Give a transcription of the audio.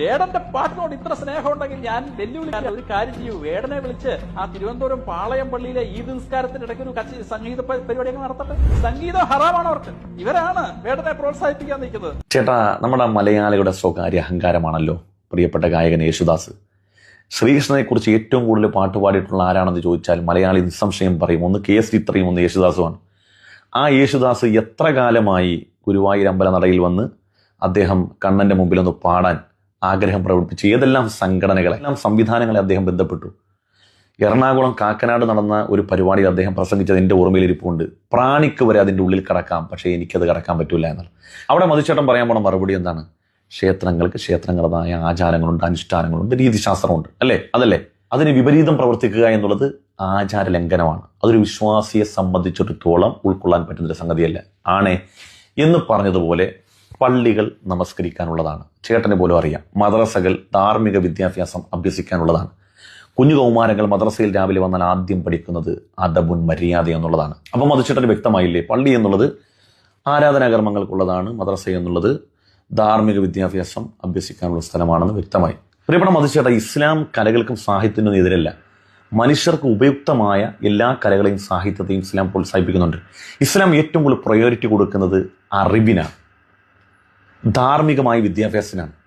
വേടന്റെ പാട്ടിനോട് ഇത്ര സ്നേഹമുണ്ടെങ്കിൽ ഞാൻ വെല്ലുവിളി ഒരു കാര്യം ചെയ്യൂ. വേടനെ വിളിച്ച് ആ തിരുവനന്തപുരം പാളയം പള്ളിയിലെ ഈ നിസ്കാരത്തിന് ഇടയ്ക്ക് ഒരു കച്ചി സംഗീത പരിപാടി നടത്തട്ടെ. സംഗീതം ഹറാമാണ് അവർക്ക്. ഇവരാണ് വേടനെ പ്രോത്സാഹിപ്പിക്കാൻ നിൽക്കുന്നത്. ചേട്ടാ നമ്മുടെ മലയാളികളുടെ സ്വകാര്യ അഹങ്കാരമാണല്ലോ പ്രിയപ്പെട്ട ഗായകൻ യേശുദാസ്. ശ്രീകൃഷ്ണനെ കുറിച്ച് ഏറ്റവും കൂടുതൽ പാട്ട് പാടിയിട്ടുള്ള ആരാണെന്ന് ചോദിച്ചാൽ മലയാളി നിസ്സംശയം പറയും. ഒന്ന് കെ എസ് ഒന്ന് യേശുദാസുമാണ്. ആ യേശുദാസ് എത്ര കാലമായി ഗുരുവായൂർ അമ്പലനടയിൽ വന്ന് അദ്ദേഹം കണ്ണന്റെ മുമ്പിൽ ഒന്ന് പാടാൻ ആഗ്രഹം പ്രകടിപ്പിച്ചു. ഏതെല്ലാം സംഘടനകളെ എല്ലാം സംവിധാനങ്ങളെ അദ്ദേഹം ബന്ധപ്പെട്ടു? എറണാകുളം കാക്കനാട് നടന്ന ഒരു പരിപാടിയിൽ അദ്ദേഹം പ്രസംഗിച്ചത് എന്റെ ഓർമ്മയിലിരിപ്പുണ്ട്. പ്രാണിക്ക് വരെ അതിന്റെ ഉള്ളിൽ കടക്കാം പക്ഷേ എനിക്കത് കടക്കാൻ പറ്റില്ല എന്നുള്ളത് അവിടെ മധുചേട്ടൻ പറയാൻ പോണ മറുപടി എന്താണ്? ക്ഷേത്രങ്ങൾക്ക് ക്ഷേത്രങ്ങളതായ ആചാരങ്ങളുണ്ട് അനുഷ്ഠാനങ്ങളുണ്ട് രീതിശാസ്ത്രമുണ്ട്. അല്ലേ? അതല്ലേ? അതിന് വിപരീതം പ്രവർത്തിക്കുക എന്നുള്ളത് ആചാര ലംഘനമാണ് അതൊരു വിശ്വാസിയെ സംബന്ധിച്ചിടത്തോളം ഉൾക്കൊള്ളാൻ പറ്റുന്നൊരു സംഗതിയല്ല. ആണേ എന്ന് പറഞ്ഞതുപോലെ പള്ളികൾ നമസ്കരിക്കാനുള്ളതാണ്. ചേട്ടനെ പോലും അറിയാം. മദ്രസകൾ ധാർമ്മിക വിദ്യാഭ്യാസം അഭ്യസിക്കാനുള്ളതാണ്. കുഞ്ഞു കൗമാരങ്ങൾ മദ്രസയിൽ രാവിലെ വന്നാൽ ആദ്യം പഠിക്കുന്നത് അദബുൻ മര്യാദ എന്നുള്ളതാണ്. അപ്പം മധുചേട്ടന് വ്യക്തമായില്ലേ? പള്ളി എന്നുള്ളത് ആരാധനാകർമ്മങ്ങൾക്കുള്ളതാണ് മദ്രസ എന്നുള്ളത് ധാർമ്മിക വിദ്യാഭ്യാസം അഭ്യസിക്കാനുള്ള സ്ഥലമാണെന്ന് വ്യക്തമായി. പ്രിയപ്പെട്ട മധുചേട്ട ഇസ്ലാം കലകൾക്കും സാഹിത്യത്തിനും എതിരല്ല. മനുഷ്യർക്ക് ഉപയുക്തമായ എല്ലാ കലകളെയും സാഹിത്യത്തെയും ഇസ്ലാം പ്രോത്സാഹിപ്പിക്കുന്നുണ്ട്. ഇസ്ലാം ഏറ്റവും കൂടുതൽ പ്രയോറിറ്റി കൊടുക്കുന്നത് അറിവിനാണ്. ധാർമ്മികമായ വിദ്യാഭ്യാസത്തിനാണ്.